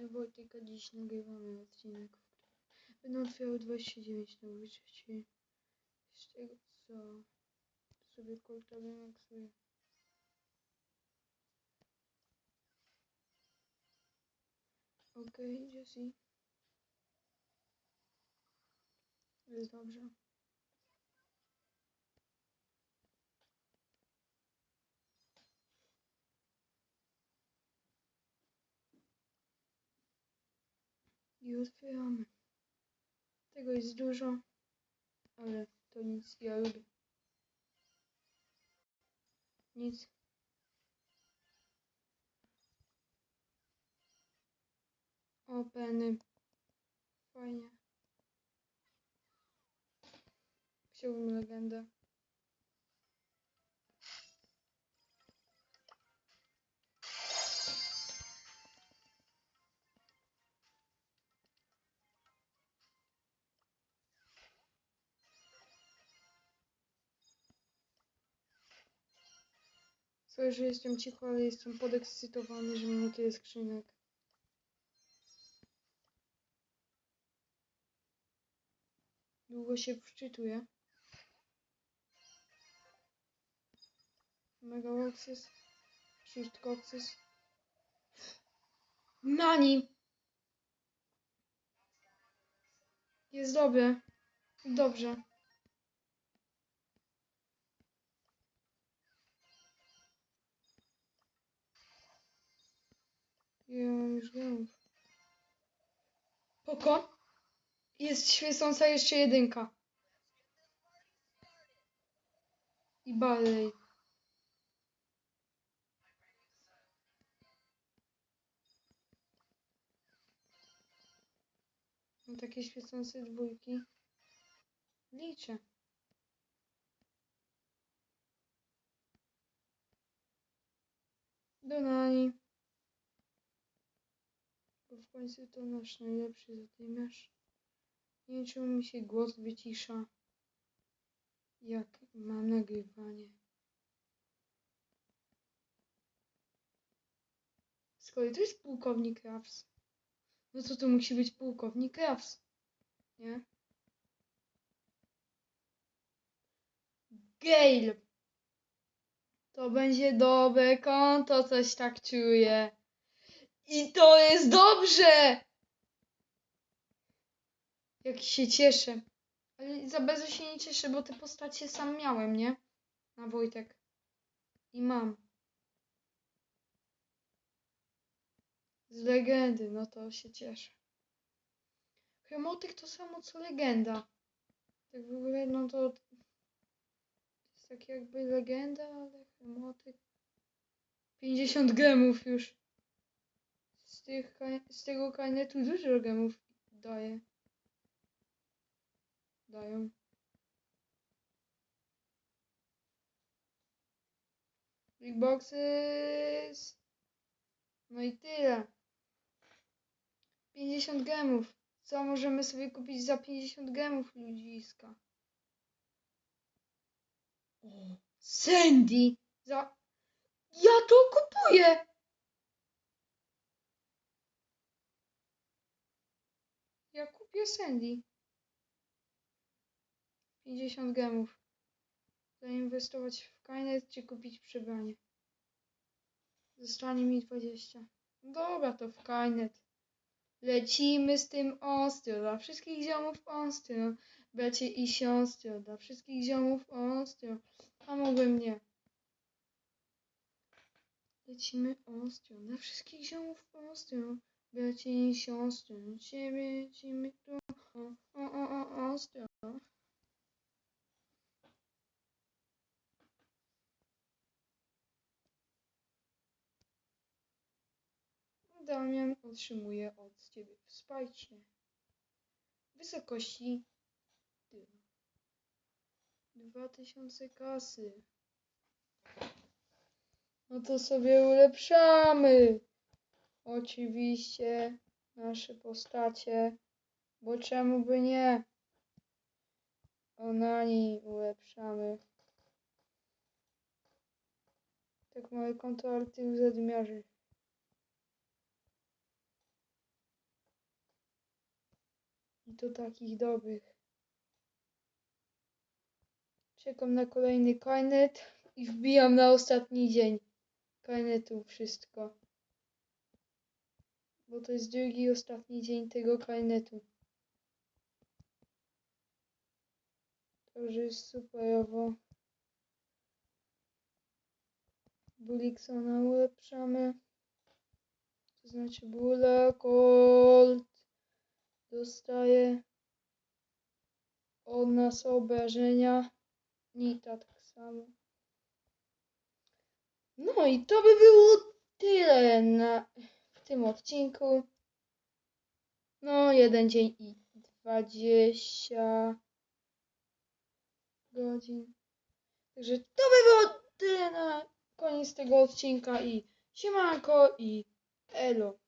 Wojtyka dziś nagrywamy odcinek, w będę otwierał 29 nowych rzeczy. Z tego co sobie kolta wymaksuję. Okej, Jessie. Jest dobrze. I otwieramy. Tego jest dużo, ale to nic, ja lubię. Nic. O, peny. Fajnie. Chciałbym legendę. Sorry, że jestem cicho, ale jestem podekscytowany, że mam tyle skrzynek. Długo się wczytuję. Mega Boxes. Shift Coxes. Nani! Jest dobre. Dobrze. Już gemów. Poko. Jest świecąca jeszcze jedynka. I Barley. Mam takie świecące dwójki. Liczę. Donani. Bo w końcu to nasz najlepszy zadymiarz. Nie czemu mi się głos wycisza, jak mam nagrywanie. Skoro to jest pułkownik Raps, no to to musi być pułkownik Raps, nie? Gale! To będzie dobre konto, coś tak czuję. I to jest dobrze! Jak się cieszę. Ale za bardzo się nie cieszę, bo te postacie sam miałem, nie? Na Wojtek. I mam. Z legendy, no to się cieszę. Chromotyk to samo co legenda. Tak w ogóle, no to... To jest tak jakby legenda, ale chromotyk... 50 gemów już. Z, tych, z tego kainetu dużo gemów daje. Dają. Big boxes. No i tyle. 50 gemów. Co możemy sobie kupić za 50 gemów, ludziska? Sandy! Za... Ja to kupuję! Ja kupię Sandy. 50 gemów. Zainwestować w kainet czy kupić przebranie. Zostanie mi 20. Dobra, to w kainet. Lecimy z tym ostro. Dla wszystkich ziomów ostro. Bracie i siostro. Dla wszystkich ziomów ostro. A mogłem nie. Lecimy ostro. Dla wszystkich ziomów ostro. Bracie i siostry. Ciebie lecimy tu. O, o, o, o, ostro. Damian otrzymuje od ciebie wsparcie wysokości tyle. 2000 kasy. No to sobie ulepszamy. Oczywiście nasze postacie, bo czemu by nie? Onani ulepszamy. Tak małe konto artył zadmiarzy. I to takich dobrych. Czekam na kolejny kajnet i wbijam na ostatni dzień kajnetu wszystko. Bo to jest drugi, ostatni dzień tego kajnetu. Także jest superowo. Buliksona ulepszamy. To znaczy bula, gold. Dostaje od nas obrażenia. Nita tak samo. No i to by było tyle na, tym odcinku. No, jeden dzień i 20 godzin. Także to by było tyle na koniec tego odcinka i siemanko i elo.